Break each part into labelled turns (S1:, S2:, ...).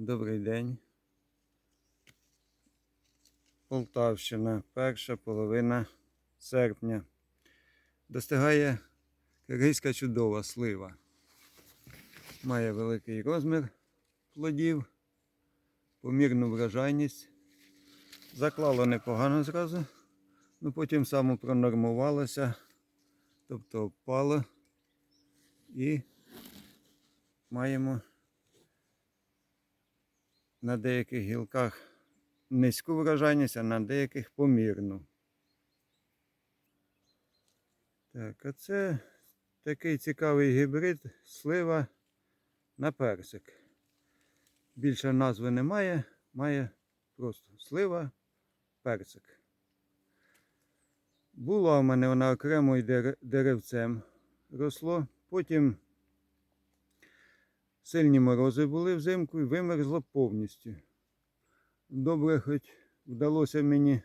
S1: Добрий день. Полтавщина, перша половина серпня. Достигає киргизька чудова слива. Має великий розмір плодів, помірну врожайність. Заклало непогано зразу, ну потім само пронормувалося, тобто впало і маємо на деяких гілках низьку врожайність, а на деяких помірну. Так, а це такий цікавий гібрид слива на персик. Більше назви немає, має просто слива, персик. Була у мене вона окремо дер- деревцем росло. Потім сильні морози були взимку і вимерзло повністю. Добре, хоч вдалося мені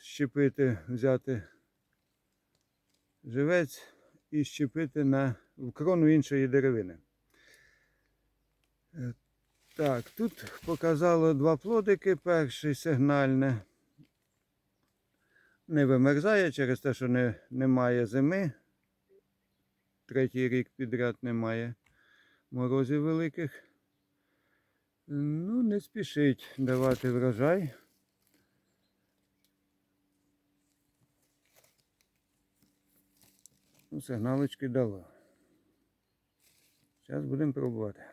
S1: щепити, взяти живець і щепити на в крону іншої деревини. Е, Так, тут показало два плодики. Перший сигнальне. Не вимерзає через те, що не, немає зими. Третій рік підряд немає морозів великих. Ну, не спішить давати врожай. Ну, сигналочки дало. Зараз будемо пробувати.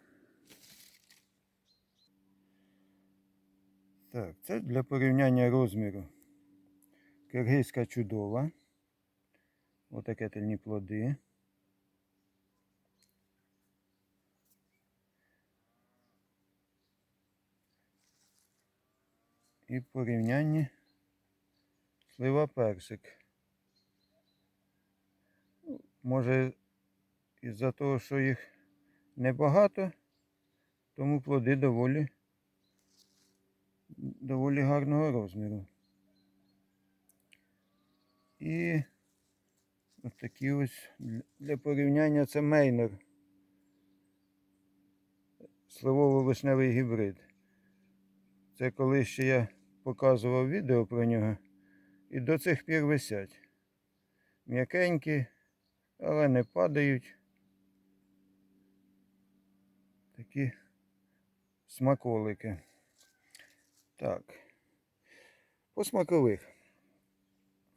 S1: Так, це для порівняння розміру. Киргизька чудова. Отаке тельні плоди. І порівнянні слива персик. Може, із-за того, що їх небагато, тому плоди доволі, доволі гарного розміру. І ось такі ось для порівняння це мейнер. Сливово-вишневий гібрид. Це коли ще я показував відео про нього. І до цих пір висять. М'якенькі, але не падають. Такі смаколики. Так. По смакових.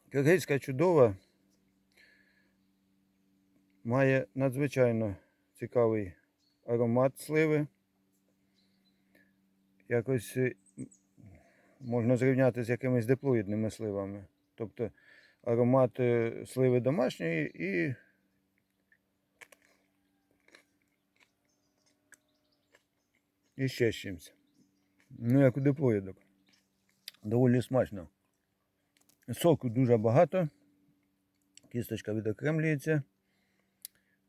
S1: Киргизька чудова має надзвичайно цікавий аромат сливи. Якось е, можна зрівняти з якимись диплоїдними сливами. Тобто аромат е, сливи домашньої і і ще з чимось. Ну, як у диплоїдок. Доволі смачно. Соку дуже багато. Кісточка відокремлюється.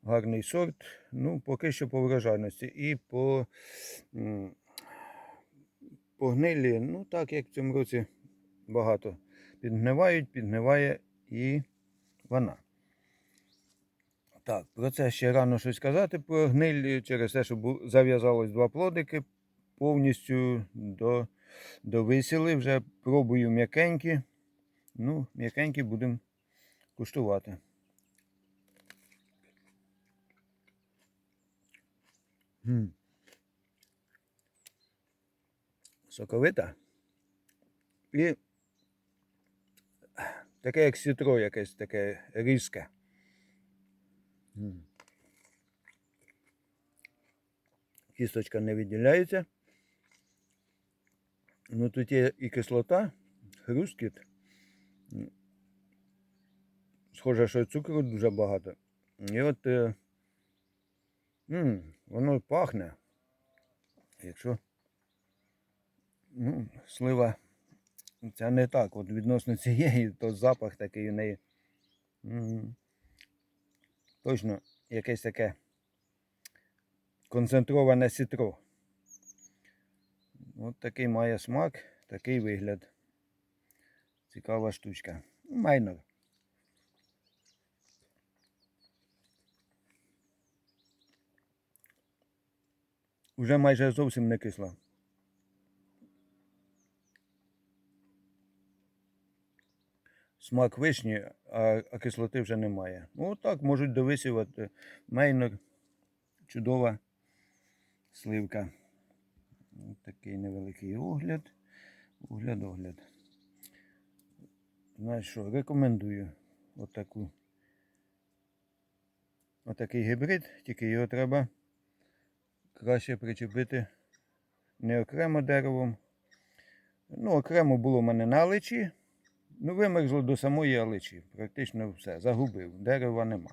S1: Гарний сорт. Ну, поки що по врожайності. І по, м, по гнилі, ну так як в цьому році багато підгнивають, підгниває і вона. Так, про це ще рано щось казати про гниль через те, що зав'язалось два плодики повністю до, до висіли. Вже пробую м'якенькі. Ну, м'якенькі будемо куштувати. М. Соковита. І таке як сітро якесь таке різке. Кісточка не відділяється. Ну тут є і кислота, хрусткіт. М. Схоже, що цукру дуже багато. І от е, м, воно пахне. Якщо ну, слива це не так. От відносно цієї, то запах такий у неї. Точно якесь таке концентроване сітро. От такий має смак, такий вигляд. Цікава штучка. Майнер. вже майже зовсім не кисла. Смак вишні, а, а кислоти вже немає. Ну, так можуть довисівати. Мейнор, чудова сливка. Ось такий невеликий огляд. Огляд, огляд. Знаєш що, рекомендую отаку. Отакий гібрид, тільки його треба краще причепити не окремо деревом. Ну, окремо було в мене на аличі. Ну, вимерзло до самої аличі. Практично все. Загубив. Дерева нема.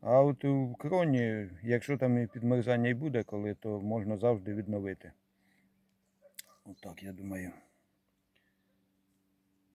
S1: А от у кроні, якщо там і підмерзання і буде коли, то можна завжди відновити. Отак, я думаю.